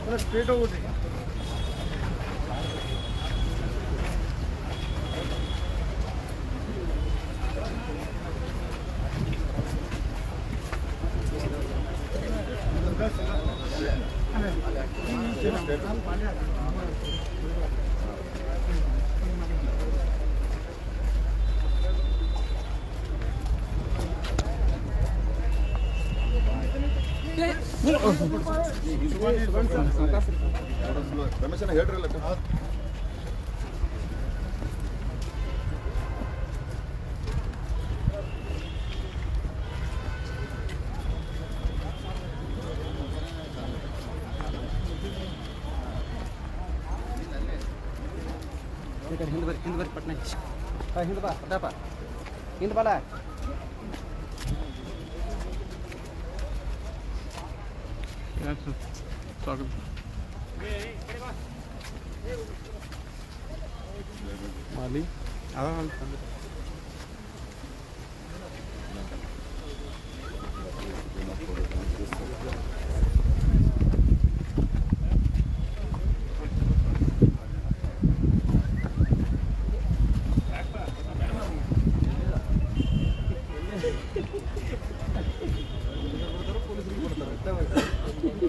ಮುಂದೆ ಸ್ಟ್ರೇಟ್ ಹೋಗ್ಬಿಟ್ಟು ರಮೇಶನ ಹೇಳ್ರಲ್ಲ ಹಿಂದೆ ಬರ್ರಿ ಹಿಂದೆ ಬರ್ರಿ ಪಟ್ನ ಹಾಂ ಹಿಂದೆ ಬಾ ಪಟ್ಟಪ್ಪ ಹಿಂದೆ ಬಾಲ ಮಾಲಿ ಹೇಳೋಣ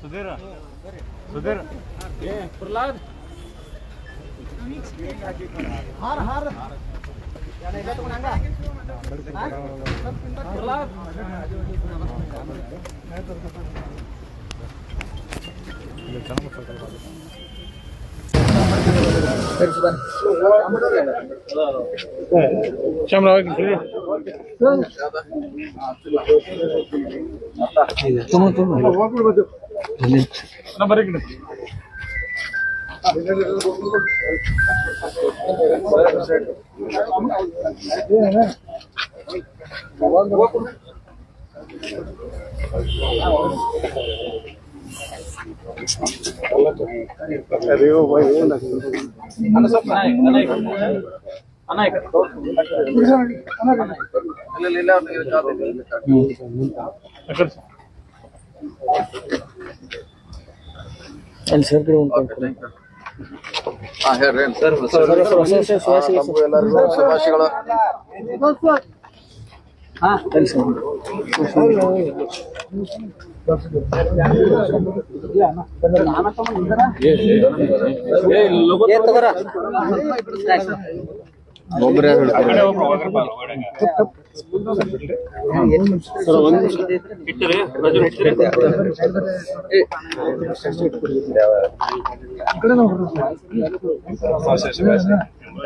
ಸುಧೀರ ಸುಧೀರ್ ಪ್ರಹ್ಲಾದ್ ಹಾರ ಹಾರ ಪ್ರಹ್ಲಾದ್ ಶ್ಯಾಮರಾವ್ ನಾ ಬರೀ ಕಡೆ ಅಲ್ಲಿ ಸರ್ ಕಡೆ ಹಾ ಹೇಳ್ರಿ ಸರ್ ನಮಗೂ ಎಲ್ಲರಿಗೂ ಶುಭಾಶಯಗಳು ಹಾಂ ಅಲ್ಲಿ ಸರ್ ಏ ತಗೋರ ಒಬ್ಬರೇ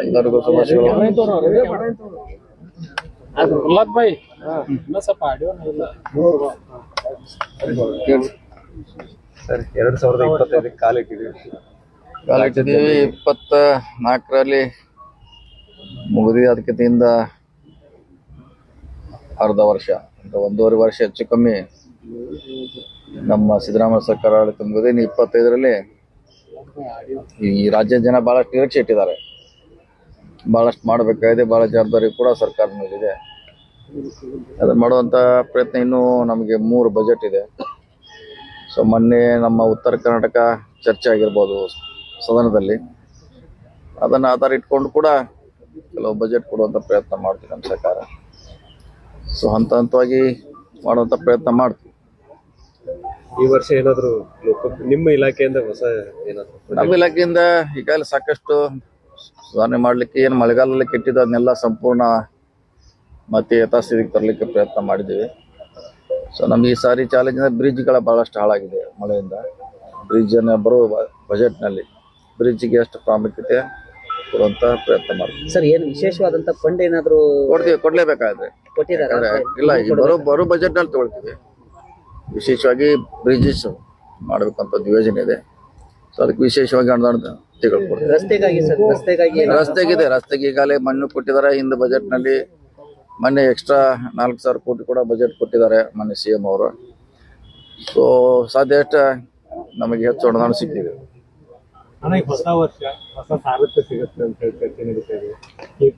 ಎಲ್ಲರಿಗೂ ಸ್ವಲ್ಪ ಆಡಿಯೋ ಸರಿ ಎರಡ್ ಸಾವಿರದ ಇಪ್ಪತ್ತೈದಕ್ಕೆ ಕಾಲಿಟ್ಟಿದ್ದೀವಿ. ಕಾಲಿಟ್ಟಿದ್ದೀವಿ. ಇಪ್ಪತ್ತ ನಾಲ್ಕರಲ್ಲಿ ಮುಗಿದಿ ಅದಕ್ಕಿಂತ ಅರ್ಧ ವರ್ಷ, ಅಂತ ಒಂದೂವರೆ ವರ್ಷ ಹೆಚ್ಚು ಕಮ್ಮಿ ನಮ್ಮ ಸಿದ್ದರಾಮಯ್ಯ ಸರ್ಕಾರ ಆಡಳಿತ ಮುಗಿದು ಇನ್ನು ಇಪ್ಪತ್ತೈದರಲ್ಲಿ ಈ ರಾಜ್ಯದ ಜನ ಭಾಳಷ್ಟು ನಿರೀಕ್ಷೆ ಇಟ್ಟಿದ್ದಾರೆ. ಭಾಳಷ್ಟು ಮಾಡಬೇಕಾಗಿದೆ. ಭಾಳ ಜವಾಬ್ದಾರಿ ಕೂಡ ಸರ್ಕಾರದ ಮೇಲಿದೆ. ಅದು ಮಾಡುವಂಥ ಪ್ರಯತ್ನ ಇನ್ನೂ ನಮಗೆ ಮೂರು ಬಜೆಟ್ ಇದೆ. ಸೊ ಮೊನ್ನೆ ನಮ್ಮ ಉತ್ತರ ಕರ್ನಾಟಕ ಚರ್ಚೆ ಆಗಿರ್ಬೋದು ಸದನದಲ್ಲಿ. ಅದನ್ನು ಆಧಾರ ಇಟ್ಕೊಂಡು ಕೂಡ ಕೆಲವು ಬಜೆಟ್ ಕೊಡುವಂತ ಪ್ರಯತ್ನ ಮಾಡ್ತೀವಿ ನಮ್ಮ ಸರ್ಕಾರ. ಸೊ ಹಂತ ಹಂತವಾಗಿ ಮಾಡುವಂಥ ಪ್ರಯತ್ನ ಮಾಡ್ತೀವಿ. ಈ ವರ್ಷ ಏನಾದ್ರು ನಿಮ್ಮ ಇಲಾಖೆಯಿಂದ ಹೊಸ ಏನಾದರೂ ನಮ್ಮ ಇಲಾಖೆಯಿಂದ ಈಗಾಗಲೇ ಸಾಕಷ್ಟು ಸುಧಾರಣೆ ಮಾಡಲಿಕ್ಕೆ ಏನು ಮಳೆಗಾಲದಲ್ಲಿ ಕೆಟ್ಟಿದ್ದು ಅದನ್ನೆಲ್ಲ ಸಂಪೂರ್ಣ ಮತ್ತೆ ಯಥಾಸ್ಥಿತಿಗೆ ತರಲಿಕ್ಕೆ ಪ್ರಯತ್ನ ಮಾಡಿದ್ದೀವಿ. ಸೊ ನಮ್ಗೆ ಈ ಸಾರಿ ಚಾಲೆಂಜ್ ಅಂದರೆ ಬ್ರಿಡ್ಜ್ಗಳ ಭಾಳಷ್ಟು ಹಾಳಾಗಿದೆ ಮಳೆಯಿಂದ. ಬ್ರಿಡ್ಜನ್ನು ಬಜೆಟ್ ಬಜೆಟ್ನಲ್ಲಿ ಬ್ರಿಡ್ಜ್ಗೆ ಎಷ್ಟು ಪ್ರಾಮುಖ್ಯತೆ ಕೊಡುವಂಥ ಪ್ರಯತ್ನ ಮಾಡ್ತೀವಿ. ಸರ್ ಏನು ವಿಶೇಷವಾದಂತ ಫಂಡ್ ಏನಾದ್ರು ಕೊಡ್ತೀವಿ ಕೊಡ್ಲೇಬೇಕಾದ್ರೆ. ಕೊಟ್ಟಿದ್ದಾರೆ ಇಲ್ಲ ಈ ಬರೋ ಬರೋ ಬಜೆಟ್ನಲ್ಲಿ ತಗೊಳ್ತೀವಿ. ವಿಶೇಷವಾಗಿ ಬ್ರಿಡ್ಜಸ್ ಮಾಡಬೇಕಂತ ಯೋಜನೆ ಇದೆ. ಸೊ ಅದಕ್ಕೆ ವಿಶೇಷವಾಗಿ ಅನುದಾನ ತೆಗೆದುಕೊಡ್ತೀವಿ ರಸ್ತೆಗಾಗಿ ಸರ್ ರಸ್ತೆಗಾಗಿ ರಸ್ತೆಗಿದೆ ರಸ್ತೆಗೆ ಈಗಾಗಲೇ ಮಣ್ಣು ಕೊಟ್ಟಿದ್ದಾರೆ. ಹಿಂದೆ ಬಜೆಟ್ನಲ್ಲಿ ಮೊನ್ನೆ ಎಕ್ಸ್ಟ್ರಾ ನಾಲ್ಕು ಸಾವಿರ ಕೋಟಿ ಕೂಡ ಬಜೆಟ್ ಕೊಟ್ಟಿದ್ದಾರೆ ಮೊನ್ನೆ ಸಿ ಎಂ ಅವರು. ಸೊ ಸಾಧ್ಯ ನಮಗೆ ಹೆಚ್ಚು ಅನುದಾನ ಸಿಕ್ಕಿದೆ ಅಣ್ಣ ವರ್ಷ ಹೊಸ ಅಂತ ಹೇಳಿ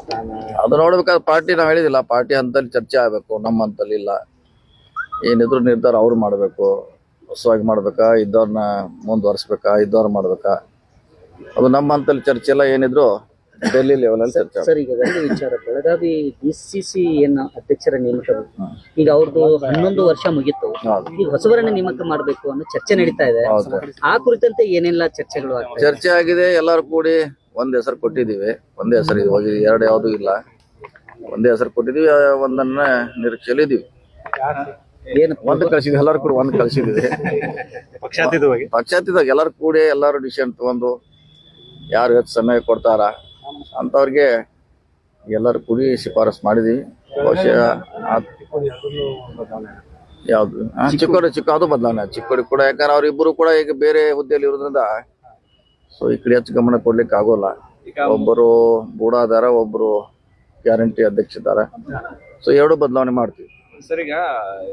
ಸ್ಥಾನ. ಅದು ನೋಡ್ಬೇಕಾದ್ರೆ ಪಾರ್ಟಿ ನಾವು ಹೇಳಿದಿಲ್ಲ, ಪಾರ್ಟಿ ಹಂತಲ್ಲಿ ಚರ್ಚೆ ಆಗಬೇಕು, ನಮ್ಮ ಹಂತಲ್ಲಿ ಇಲ್ಲ. ಏನಿದ್ರು ನಿರ್ಧಾರ ಅವ್ರು ಮಾಡಬೇಕು, ಹೊಸವಾಗಿ ಮಾಡ್ಬೇಕಾ ಇದ್ದವ್ರನ್ನ ಮುಂದುವರ್ಸ್ಬೇಕಾ, ಇದ್ದವ್ರು ಮಾಡ್ಬೇಕಾ? ಅದು ನಮ್ಮ ಹಂತಲ್ಲಿ ಚರ್ಚೆ ಎಲ್ಲ ಏನಿದ್ರು ಡೆಲ್ಲಿ ಲೆವೆಲಲ್ಲಿ ಚರ್ಚೆ ಸರ್ ಈಗ ಒಂದು ವಿಚಾರ ಬೆಳಗಾವಿ ಡಿಸಿಸಿ ಏನ್ ಅಧ್ಯಕ್ಷರ ನೇಮಕ? ಈಗ ಅವ್ರದ್ದು ಹನ್ನೊಂದು ವರ್ಷ ಮುಗೀತು. ಈಗ ಹೊಸಬರನ್ನ ನೇಮಕ ಮಾಡಬೇಕು ಅನ್ನೋ ಚರ್ಚೆ ನಡೀತಾ ಇದೆ. ಆ ಕುರಿತಂತೆ ಏನೆಲ್ಲ ಚರ್ಚೆಗಳು ಆಗ್ತಾ ಚರ್ಚೆ ಆಗಿದೆ ಎಲ್ಲರೂ ಕೂಡಿ ಒಂದ್ ಹೆಸರು ಕೊಟ್ಟಿದೀವಿ ಒಂದೇ ಹೆಸರು ಇವಾಗ ಹೋಗಿ ಎರಡು ಯಾವುದು ಇಲ್ಲ. ಒಂದೇ ಹೆಸರು ಕೊಟ್ಟಿದೀವಿ ಒಂದನ್ನ ನಿರೀಕ್ಷೆಯಲ್ಲಿ ಇದೀವಿ. ಏನು? ಒಂದು ಕಳ್ಸಿದ್ವಿ ಎಲ್ಲರೂ ಕೂಡ ಒಂದು ಕಳ್ಸಿದ್ವಿ. ಪಕ್ಷಾತೀತವಾಗಿ. ಪಕ್ಷಾತೀತವಾಗಿ ಎಲ್ಲರೂ ಕೂಡಿ ಎಲ್ಲರೂ ಡಿಸಿಷನ್ ತಗೊಂಡು ಯಾರು ಹೆಚ್ಚು ಸಮಯ ಕೊಡ್ತಾರ ಅಂತವ್ರಿಗೆ ಎಲ್ಲರೂ ಕೂಡಿ ಶಿಫಾರಸ್ ಮಾಡಿದೀವಿ. ಬಹುಶಃ ಯಾವುದು? ಚಿಕ್ಕೋಡಿ. ಚಿಕ್ಕ ಅದು ಬದಲಾವಣೆ. ಚಿಕ್ಕೋಡಿ ಕೂಡ ಯಾಕಂದ್ರೆ ಅವ್ರಿಬ್ರು ಕೂಡ ಈಗ ಬೇರೆ ಹುದ್ದೆಯಲ್ಲಿ ಇರೋದ್ರಿಂದ ಸೊ ಈ ಕಡೆ ಹೆಚ್ಚು ಗಮನ ಕೊಡ್ಲಿಕ್ಕೆ ಆಗೋಲ್ಲ. ಒಬ್ಬರು ಬೂಡಾದಾರ ಒಬ್ರು ಗ್ಯಾರಂಟಿ ಅಧ್ಯಕ್ಷ ಇದ್ದಾರೆ. ಸೊ ಎರಡು ಬದಲಾವಣೆ ಮಾಡ್ತೀವಿ. ಸರ್ ಈಗ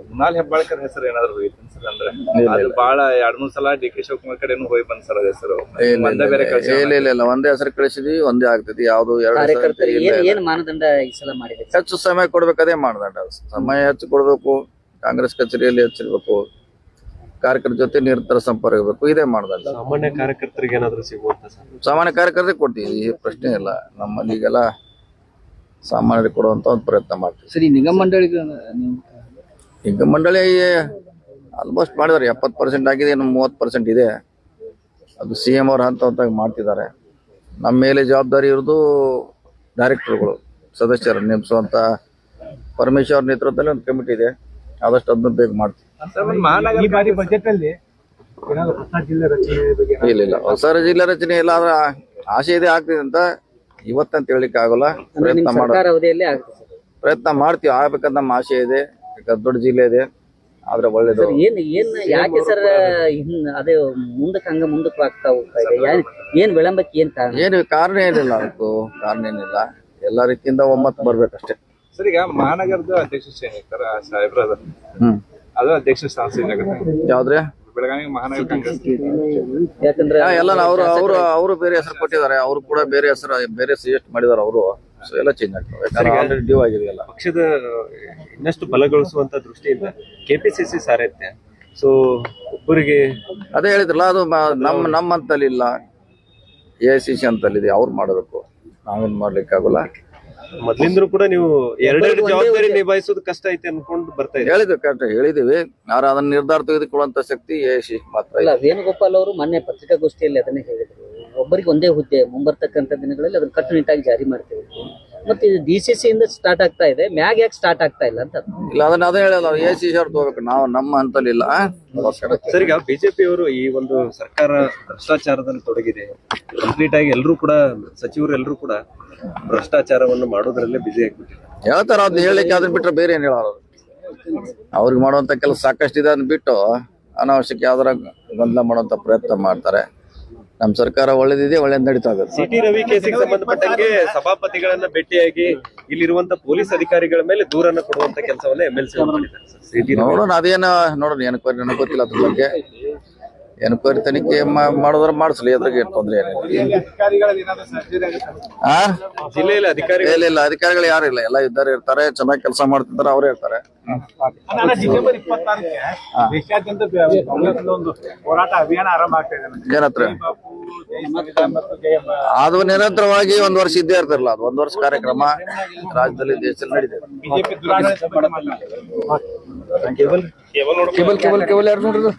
ಮೃಣಾಲ್ ಹೆಬ್ಬಾಳ್ಕರ್ ಹೆಸರು ಏನಾದ್ರು ಹೋಯ್ತು ಸರ್ ಅಂದ್ರೆ? ಅದು ಬಹಳ ಬಾಳ ಎರಡ್ ಮೂರ್ ಸಲ ಡಿ ಕೆ ಶಿವಕುಮಾರ್ ಕಡೆನೂ ಹೋಗಿ ಬಂದ್ ಸರ್ ಹೆಸರು. ಒಂದೇ ಬೇರೆ ಇಲ್ಲ, ಕಳ್ಸಿ ಇಲ್ಲ ಇಲ್ಲ ಇಲ್ಲ. ಒಂದೇ ಹೆಸರು ಕಳಿಸಿದ್ವಿ ಒಂದೇ ಆಗ್ತೈತಿ ಯಾವ್ದು ಎರಡು ಮಾನದಂಡ ಈ ಸಲ ಮಾಡಿದೆ? ಹೆಚ್ಚು ಸಮಯ ಕೊಡ್ಬೇಕದೇ ಮಾನದಂಡ. ಸಮಯ ಹೆಚ್ಚು ಕೊಡ್ಬೇಕು ಕಾಂಗ್ರೆಸ್ ಕಚೇರಿಯಲ್ಲಿ ಹೆಚ್ಚಿರ್ಬೇಕು ಕಾರ್ಯಕರ್ತರ ಜೊತೆ ನಿರಂತರ ಸಂಪರ್ಕ ಇರಬೇಕು ಇದೇ ಮಾಡ್ದಲ್ಲ ಸಾಮಾನ್ಯ ಕಾರ್ಯಕರ್ತರಿಗೆ ಏನಾದ್ರು ಸಿಗುವಂತ ಸರ್? ಸಾಮಾನ್ಯ ಕಾರ್ಯಕರ್ತರಿಗೆ ಕೊಡ್ತೀವಿ ಈ ಪ್ರಶ್ನೆ ಇಲ್ಲ. ನಮ್ಮಲ್ಲಿ ಈಗೆಲ್ಲ ಸಾಮಾನ್ಯರಿಗೆ ಕೊಡುವಂತ ಒಂದು ಪ್ರಯತ್ನ ಮಾಡ್ತೀವಿ. ಸರಿ ನಿಗಮ ಮಂಡಳಿಗೆ ನಿಗಮ ಮಂಡಳಿ ಆಲ್ಮೋಸ್ಟ್ ಮಾಡಿದ್ದಾರೆ. ಎಪ್ಪತ್ತು ಪರ್ಸೆಂಟ್ ಆಗಿದೆ ಇನ್ನು ಮೂವತ್ತು ಪರ್ಸೆಂಟ್ ಇದೆ. ಅದು ಸಿ ಎಂ ಅವ್ರ ಹಂತ ಹಂತಾಗಿ ಮಾಡ್ತಿದ್ದಾರೆ. ನಮ್ಮ ಮೇಲೆ ಜವಾಬ್ದಾರಿ ಇರೋದು ಡೈರೆಕ್ಟರ್ಗಳು ಸದಸ್ಯರು ನೇಮಿಸುವಂತ ಪರಮೇಶ್ವರ್ ನೇತೃತ್ವದಲ್ಲಿ ಒಂದು ಕಮಿಟಿ ಇದೆ. ಆದಷ್ಟು ಅದನ್ನ ಬೇಗ ಮಾಡ್ತೀವಿ. ಸರ್ ಒಂದ್ ಮಹಾನಗರ ಈ ಬಾರಿ ಬಜೆಟ್ ಅಲ್ಲಿ ಏನಾದ್ರು ಹೊಸ ರಚನೆ ಬಗ್ಗೆ ಇಲ್ಲ ಇಲ್ಲ. ಹೊಸ ಜಿಲ್ಲಾ ರಚನೆ ಇಲ್ಲ ಆದ್ರೆ ಆಸೆ ಇದೆ ಆಗ್ತಿದೆ ಅಂತ ಇವತ್ತಂತ ಹೇಳಲಿಕ್ಕೆ ಆಗೋಲ್ಲ ಪ್ರಯತ್ನ ಮಾಡೋ ಸರ್ಕಾರ ಅವಧಿಯಲ್ಲಿ ಆಗುತ್ತೆ ಪ್ರಯತ್ನ ಮಾಡ್ತೀವಿ. ಆಗ್ಬೇಕಂತ ನಮ್ಮ ಆಶೆ ಇದೆ. ಯಾಕಂದ್ರೆ ದೊಡ್ಡ ಜಿಲ್ಲೆ ಇದೆ. ಆದ್ರೆ ಒಳ್ಳೇದು. ಸರ್ ಏನ್ ಏನ್ ಯಾಕೆ ಸರ್ ಹಿಂದ್ ಅದೇ ಮುಂದಕ್ಕೆ ಹಂಗ ಮುಂದಕ್ಕೆ ಆಗ್ತಾ ಹೋಗ್ತಾ ಇದೆ? ಏನ್- ಏನ್ ವಿಳಂಬಕ್ಕೆ ಏನ್ ಕಾರಣ? ಏನು ಕಾರಣ ಏನಿಲ್ಲ ಅದಕ್ಕೂ. ಕಾರಣ ಏನಿಲ್ಲ. ಎಲ್ಲಾ ರೀತಿಯಿಂದ ಒಮ್ಮತ್ ಬರ್ಬೇಕಷ್ಟೇ. ಸರ್ ಈಗ ಮಹಾನಗರದ ಅಧ್ಯಕ್ಷ ಸರ್ ಸಾಹೇಬ್ರ ಅದ ಹ್ಮ್. ಅದು ಅಧ್ಯಕ್ಷ ಸ್ಥಾನ ಸಿಗುತ್ತೆ. ಯಾವ್ದ್ರೆ? ಬೆಳಗಾವಿ ಮಹಾನಗರ ಕಾಂಗ್ರೆಸ್. ಯಾಕಂದ್ರೆ ಎಲ್ಲ ಅವರು ಅವರು ಅವರು ಬೇರೆ ಹೆಸರು ಕೊಟ್ಟಿದ್ದಾರೆ. ಅವರು ಕೂಡ ಬೇರೆ ಹೆಸರು ಬೇರೆ ಸಜೆಸ್ಟ್ ಮಾಡಿದಾರೆ ಅವರು. ಸೊ ಎಲ್ಲ ಚೇಂಜ್ ಆಗ್ತವೆ ಯಾಕಂದ್ರೆ ಆಲ್ರೆಡಿ ಡ್ಯೂ ಆಗಿದೆಯಲ್ಲ. ಪಕ್ಷದ ಇನ್ನಷ್ಟು ಬಲಗೊಳಿಸುವಂತ ದೃಷ್ಟಿಯಿಂದ ಕೆಪಿಸಿಸಿ ಸಾರಥ್ಯ ಸೊ ಒಬ್ಬರಿಗೆ ಅದೇ ಹೇಳಿದ್ರಲ್ಲ ಅದು ಮ- ನಮ್ಮ ನಮ್ಮ ಅಂತಲ್ಲಿ ಇಲ್ಲ. ಎ ಐ ಸಿ ಸಿ ಅಂತಲ್ಲಿದೆ ಅವ್ರು ಮಾಡಬೇಕು. ನಾವೇನು ಮಾಡ್ಲಿಕ್ಕೆ ಆಗೋಲ್ಲ ಮೊದ್ಲಿಂದ್ರು ಕೂಡ ನೀವು ಎರಡೆರಡು ಜವಾಬ್ದಾರಿ ನಿಭಾಯಿಸೋದು ಕಷ್ಟ ಐತೆ ಅನ್ಕೊಂಡು ಬರ್ತಾ ಇದ್ದೀವಿ ಹೇಳಿದ್ವಿ ಕರೆಕ್ಟ್ ಹೇಳಿದೀವಿ ಯಾರು ಅದನ್ನ ನಿರ್ಧಾರ ತೆಗೆದುಕೊಳ್ಳುವಂತ ಶಕ್ತಿ ಯಶಿ ಮಾತ್ರ ಇಲ್ಲ. ವೇಣುಗೋಪಾಲ್ ಅವರು ಮೊನ್ನೆ ಪತ್ರಿಕಾಗೋಷ್ಠಿಯಲ್ಲಿ ಅದನ್ನೇ ಹೇಳಿದ್ರು. ಒಬ್ಬರಿಗೆ ಒಂದೇ ಹುದ್ದೆ ಮುಂಬರ್ತಕ್ಕಂಥ ದಿನಗಳಲ್ಲಿ ಅದನ್ನ ಕಟ್ಟುನಿಟ್ಟಾಗಿ ಜಾರಿ ಮಾಡ್ತೇವೆ. ಮತ್ತೆ ಇದು ಡಿ ಸಿ ಇಂದ ಸ್ಟಾರ್ಟ್ ಆಗ್ತಾ ಇದೆ. ಮ್ಯಾಗ್ ಯಾಕೆ ಸ್ಟಾರ್ಟ್ ಆಗ್ತಾ ಇಲ್ಲ ಅಂತ. ಇಲ್ಲ ಅದನ್ನ ಅದೇ ಹೇಳಲ್ಲ ಎ ಸಿ ಅವ್ರು ತಗೋಬೇಕು ನಾವು ನಮ್ಮ ಅಂತಲ್ಲ ಇಲ್ಲ. ಸರ್ ಈಗ ಬಿಜೆಪಿ ಅವರು ಈ ಒಂದು ಸರ್ಕಾರ ಭ್ರಷ್ಟಾಚಾರದಲ್ಲಿ ತೊಡಗಿದೆ. ಕಂಪ್ಲೀಟ್ ಆಗಿ ಎಲ್ಲರೂ ಕೂಡ ಸಚಿವರು ಎಲ್ಲರೂ ಕೂಡ ಭ್ರಷ್ಟಾಚಾರವನ್ನು ಮಾಡೋದ್ರಲ್ಲೇ ಬಿಜಿ ಆಗ್ಬಿಟ್ಟಿದೆ ಹೇಳ್ತಾರ ಅದನ್ನ ಹೇಳಲಿಕ್ಕೆ ಅದನ್ನ ಬಿಟ್ರೆ ಬೇರೆ ಏನ್ ಹೇಳೋರು ಅವ್ರಿಗೆ ಮಾಡುವಂತ ಕೆಲಸ ಸಾಕಷ್ಟು ಇದೆ ಅದನ್ನ ಬಿಟ್ಟು ಅನಾವಶ್ಯಕ ಯಾವ್ದಾರ ಗೊಂದಲ ಮಾಡುವಂತ ಪ್ರಯತ್ನ ಮಾಡ್ತಾರೆ. ನಮ್ಮ ಸರ್ಕಾರ ಒಳ್ಳೇದಿದೆ ಒಳ್ಳೇದ್ ನಡೀತಾ ಇದೆ. ಸಿಟಿ ರವಿ ಕೇಸಿಗೆ ಸಂಬಂಧಪಟ್ಟಂಗೆ ಸಭಾಪತಿಗಳನ್ನ ಭೇಟಿಯಾಗಿ ಇಲ್ಲಿರುವಂತ ಪೊಲೀಸ್ ಅಧಿಕಾರಿಗಳ ಮೇಲೆ ದೂರನ್ನ ಕೊಡುವಂತ ಕೆಲಸವನ್ನ ಎಂ ಎಲ್ ಸಿ ಮಾಡಿದ್ದಾರೆ ಸರ್. ಸಿಟಿ ರವಿ. ನೋಡೋಣ ಅದೇನ ನೋಡೋಣ ಎನ್ಕ್ವೈರಿ ನನಗೆ ಗೊತ್ತಿಲ್ಲ ಅದ್ರ ಬಗ್ಗೆ? ಎನ್ಕ್ವೈರಿ ತನಿಖೆ ಮಾ- ಮಾಡೋದ್ರ ಮಾಡಿಸ್ಲಿ ಅದ್ರಾಗ ಏನ್ ತೊಂದ್ರೆ ಏನಿಲ್ಲ ಆ? ಜಿಲ್ಲೆಯಲ್ಲಿ ಅಧಿಕಾರಿ ಇಲ್ಲ ಇಲ್ಲ ಅಧಿಕಾರಿಗಳು ಯಾರು ಇಲ್ಲ. ಎಲ್ಲ ಇದ್ದಾರೆ ಇರ್ತಾರೆ ಚೆನ್ನಾಗಿ ಕೆಲಸ ಮಾಡ್ತಿದ್ದಾರೆ ಅವರೇ ಇರ್ತಾರೆ. ಡಿಸೆಂಬರ್ ಇಪ್ಪತ್ತಾರಕ್ಕೆ ದೇಶಾದ್ಯಂತ ಕಾಂಗ್ರೆಸ್ ಒಂದು ಹೋರಾಟ ಅಭಿಯಾನ ಆರಂಭ ಆಗ್ತಾ ಇದೆ ಅದು ನಿರಂತರವಾಗಿ ಒಂದ್ ವರ್ಷ ಇದ್ದೇ ಇರ್ತಿರಲ್ಲ ಅದು ಒಂದ್ ವರ್ಷ ಕಾರ್ಯಕ್ರಮ ರಾಜ್ಯದಲ್ಲಿ ದೇಶದಲ್ಲಿ ನಡೀತದೆ. ಕೇಬಲ್ ಕೇಬಲ್ ಕೇಬಲ್ ಯಾರು ನೋಡಿದ್ರು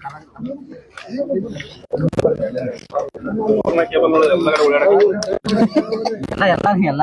ಎಲ್ಲ ಎಲ್ಲ ಎಲ್ಲ.